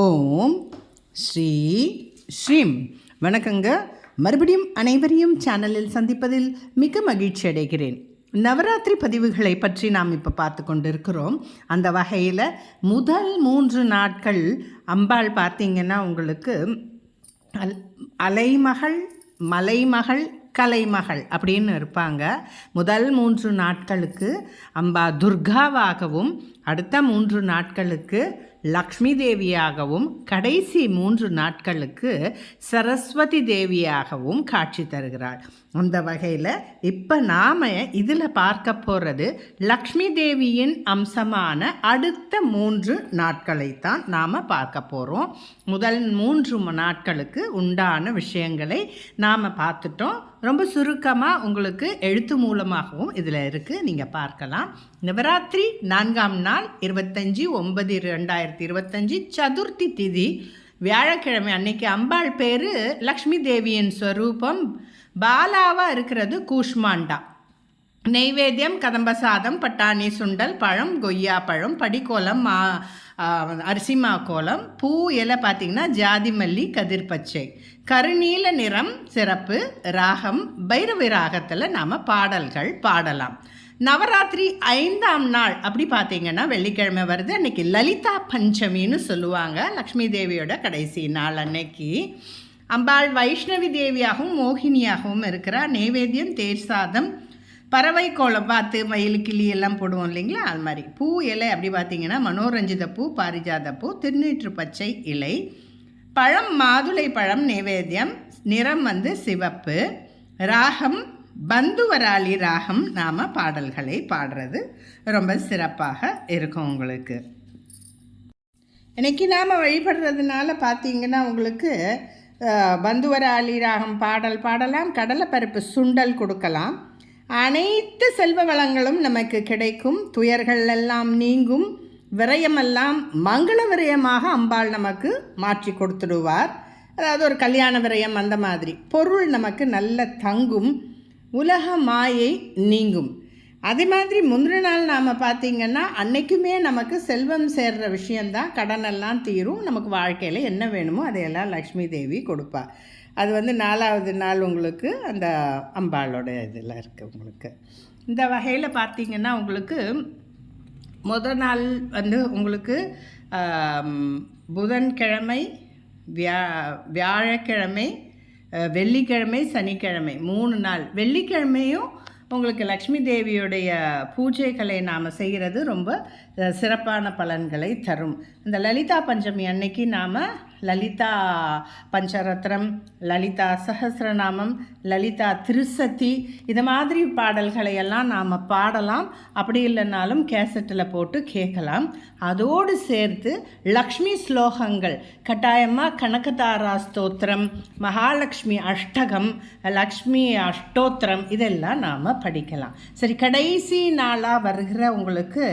ஓம் ஸ்ரீ ஸ்ரீம். வணக்கங்க. மறுபடியும் அனைவரையும் சேனலில் சந்திப்பதில் மிக மகிழ்ச்சி அடைகிறேன். நவராத்திரி பதிவுகளை பற்றி நாம் இப்போ பார்த்து கொண்டிருக்கிறோம். அந்த வகையில் முதல் மூன்று நாட்கள் அம்பாள் பார்த்திங்கன்னா உங்களுக்கு அல் அலைமகள் மலைமகள் கலைமகள் அப்படின்னு இருப்பாங்க. முதல் மூன்று நாட்களுக்கு அம்பா துர்காவாகவும் அடுத்த மூன்று நாட்களுக்கு லக்ஷ்மி தேவியாகவும் கடைசி மூன்று நாட்களுக்கு சரஸ்வதி தேவியாகவும் காட்சி தருகிறாள் அந்த வகையில் இப்போ நாம் இதில் பார்க்க போகிறது லக்ஷ்மி தேவியின் அம்சமான அடுத்த மூன்று நாட்களைத்தான் நாம் பார்க்க போகிறோம் முதல் மூன்று நாட்களுக்கு உண்டான விஷயங்களை நாம் பார்த்துட்டோம். ரொம்ப சுருக்கமாக உங்களுக்கு எழுத்து மூலமாகவும் இதில் இருக்குது நீங்கள் பார்க்கலாம். நவராத்திரி நான்காம் நாள் இருபத்தஞ்சி ஒன்பது ரெண்டாயிரத்தி இருபத்தஞ்சி சதுர்த்தி திதி. வியாழக்கிழமை அன்னைக்கு அம்பாள் பேர் லக்ஷ்மி தேவியின் ஸ்வரூபம். பாலாவாக இருக்கிறது கூஷ்மாண்டா. நெய்வேத்தியம் கதம்ப சாதம் பட்டாணி சுண்டல் பழம் கொய்யா பழம் படிக்கோலம் மா அரிசிமா கோலம் பூ இலை பார்த்திங்கன்னா ஜாதி மல்லி கதிர் பச்சை. கருநீல நிறம் சிறப்பு ராகம் பைரவி ராகத்தில் நாம் பாடல்கள் பாடலாம். நவராத்திரி ஐந்தாம் நாள் அப்படி பார்த்தீங்கன்னா வெள்ளிக்கிழமை வருது. அன்னைக்கு லலிதா பஞ்சமின்னு சொல்லுவாங்க. லக்ஷ்மி தேவியோட கடைசி நாள் அன்னைக்கு. அம்பாள் வைஷ்ணவி தேவியாகவும் மோகினியாகவும் இருக்கிறார் நெய்வேத்தியம் தேர் சாதம் பறவை கோலம் பார்த்து மயில் கிளி எல்லாம் போடுவோம் இல்லைங்களா? அது மாதிரி. பூ இலை அப்படி பார்த்தீங்கன்னா மனோரஞ்சித பூ பாரிஜாத பூ திருநீற்று பச்சை இலை பழம் மாதுளை பழம் நைவேத்தியம் நிறம் வந்து சிவப்பு ராகம் பந்துவராளி ராகம் நாம் பாடல்களை பாடுறது ரொம்ப சிறப்பாக இருக்கும் உங்களுக்கு. இன்றைக்கி நாம் வழிபடுறதுனால பார்த்தீங்கன்னா உங்களுக்கு பந்துவராளி ராகம் பாடல் பாடலாம் கடலைப்பருப்பு சுண்டல் கொடுக்கலாம். அனைத்து செல்வ வளங்களும் நமக்கு கிடைக்கும். துயர்கள் எல்லாம் நீங்கும். விரயமெல்லாம் மங்கள விரயமாக அம்பாள் நமக்கு மாற்றி கொடுத்துடுவார். அதாவது ஒரு கல்யாண விரயம் அந்த மாதிரி. பொருள் நமக்கு நல்ல தங்கும். உலக மாயை நீங்கும். அதே மாதிரி முந்தின நாள் நாம் பார்த்திங்கன்னா அன்னைக்குமே நமக்கு செல்வம் சேர்கிற விஷயந்தான் கடனெல்லாம் தீரும். நமக்கு வாழ்க்கையில் என்ன வேணுமோ அதையெல்லாம் லக்ஷ்மி தேவி கொடுப்பா. அது வந்து நாலாவது நாள் உங்களுக்கு அந்த அம்பாளோட இதில் இருக்குது உங்களுக்கு. இந்த வகையில் பார்த்திங்கன்னா உங்களுக்கு முதல் நாள் வந்து உங்களுக்கு புதன்கிழமை வியா வியாழக்கிழமை வெள்ளிக்கிழமை சனிக்கிழமை மூணு நாள். வெள்ளிக்கிழமையும் உங்களுக்கு லக்ஷ்மி தேவியுடைய பூஜைகளை நாம் செய்கிறது ரொம்ப சிறப்பான பலன்களை தரும். இந்த லலிதா பஞ்சமி அன்னைக்கு நாம் லலிதா பஞ்சரத்னம் லலிதா சஹசிரநாமம் லலிதா திருசதி இது மாதிரி பாடல்களை எல்லாம் நாம் பாடலாம். அப்படி இல்லைனாலும் கேசட்டில் போட்டு கேட்கலாம். அதோடு சேர்த்து லக்ஷ்மி ஸ்லோகங்கள் கட்டாயமாக கனகதாரா ஸ்தோத்திரம் மகாலட்சுமி அஷ்டகம் லக்ஷ்மி அஷ்டோத்திரம் இதெல்லாம் நாம் படிக்கலாம். சரி கடைசி நாளாக வருகிற உங்களுக்கு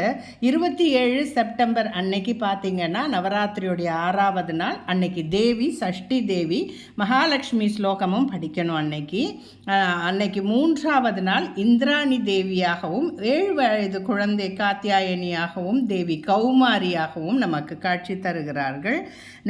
இருபத்தி ஏழு செப்டம்பர் அன்னைக்கு பார்த்தீங்கன்னா நவராத்திரியுடைய ஆறாவது நாள். அன்னைக்கு தேவி சஷ்டி தேவி மகாலட்சுமி ஸ்லோகமும் படிக்கணும் அன்னைக்கு. அன்னைக்கு மூன்றாவது நாள் இந்திராணி தேவியாகவும் ஏழு வயது குழந்தை காத்தியாயனியாகவும் தேவி கௌமாரியாகவும் நமக்கு காட்சி தருகிறார்கள்.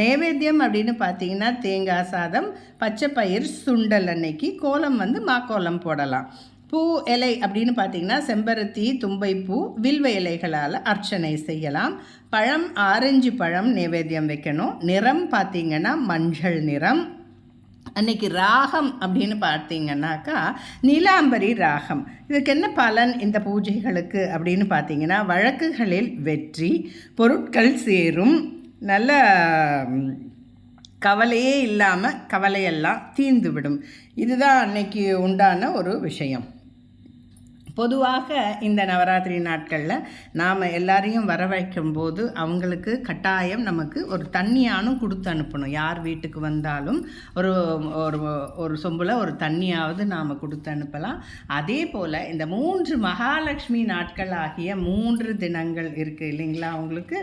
நைவேத்தியம் அப்படின்னு பார்த்தீங்கன்னா தேங்காய் சாதம் பச்சை பயிர் சுண்டல் அன்னைக்கு. கோலம் வந்து மாக்கோலம் போடலாம். பூ இலை அப்படின்னு பார்த்தீங்கன்னா செம்பருத்தி தும்பைப்பூ வில்வ இலைகளால் அர்ச்சனை செய்யலாம். பழம் ஆரஞ்சு பழம் நைவேத்தியம் வைக்கணும். நிறம் பார்த்தீங்கன்னா மஞ்சள் நிறம். அன்னைக்கு ராகம் அப்படின்னு பார்த்தீங்கன்னாக்கா நீலாம்பரி ராகம். இதுக்கு என்ன பலன் இந்த பூஜைகளுக்கு அப்படின்னு பார்த்தீங்கன்னா வழக்குகளில் வெற்றி பொருட்கள் சேரும் நல்ல கவலையே இல்லாமல் கவலையெல்லாம் தீர்ந்துவிடும். இதுதான் அன்னைக்கு உண்டான ஒரு விஷயம். பொதுவாக இந்த நவராத்திரி நாட்களில் நாம் எல்லாரையும் வர வைக்கும்போது அவங்களுக்கு கட்டாயம் நமக்கு ஒரு தண்ணியானும் கொடுத்து அனுப்பணும். யார் வீட்டுக்கு வந்தாலும் ஒரு ஒரு ஒரு சொம்பில் ஒரு தண்ணியாவது நாம் கொடுத்து அனுப்பலாம். அதே போல் இந்த மூன்று மகாலட்சுமி நாட்கள் ஆகிய மூன்று தினங்கள் இருக்குது இல்லைங்களா அவங்களுக்கு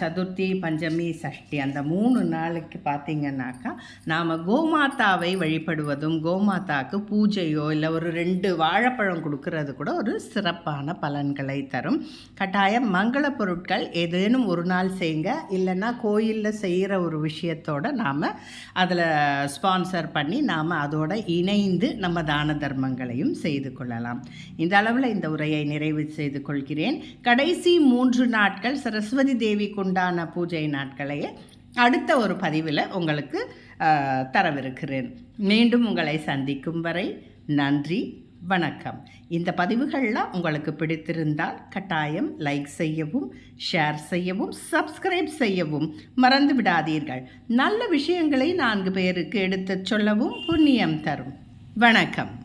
சதுர்த்தி பஞ்சமி சஷ்டி அந்த மூணு நாளைக்கு பார்த்திங்கன்னாக்கா நாம் கோமாதாவை வழிபடுவதும் கோமாதாவுக்கு பூஜையோ இல்லை ஒரு ரெண்டு வாழைப்பழம் கொடுக்கறது கூட ஒரு சிறப்பான பலன்களை தரும். கட்டாயம் மங்கள பொருட்கள் ஏதேனும் ஒரு நாள் செய்யுங்க இல்லைன்னா கோயிலில் செய்கிற ஒரு விஷயத்தோட நாம் அதில் ஸ்பான்சர் பண்ணி நாம் அதோட இணைந்து நம்ம தான தர்மங்களையும் செய்து கொள்ளலாம். இந்த அளவில் இந்த உரையை நிறைவு செய்து கொள்கிறேன். கடைசி மூன்று நாட்கள் சரஸ்வதி தேவிக்குண்டான பூஜை நாட்களையே அடுத்த ஒரு பதிவில் உங்களுக்கு தரவிருக்கிறேன். மீண்டும் உங்களை சந்திக்கும் வரை நன்றி. வணக்கம். இந்த பதிவுகள்லாம் உங்களுக்கு பிடித்திருந்தால் கட்டாயம் லைக் செய்யவும் ஷேர் செய்யவும் சப்ஸ்கிரைப் செய்யவும் மறந்து விடாதீர்கள். நல்ல விஷயங்களை நான்கு பேருக்கு எடுத்துச் சொல்லவும் புண்ணியம் தரும். வணக்கம்.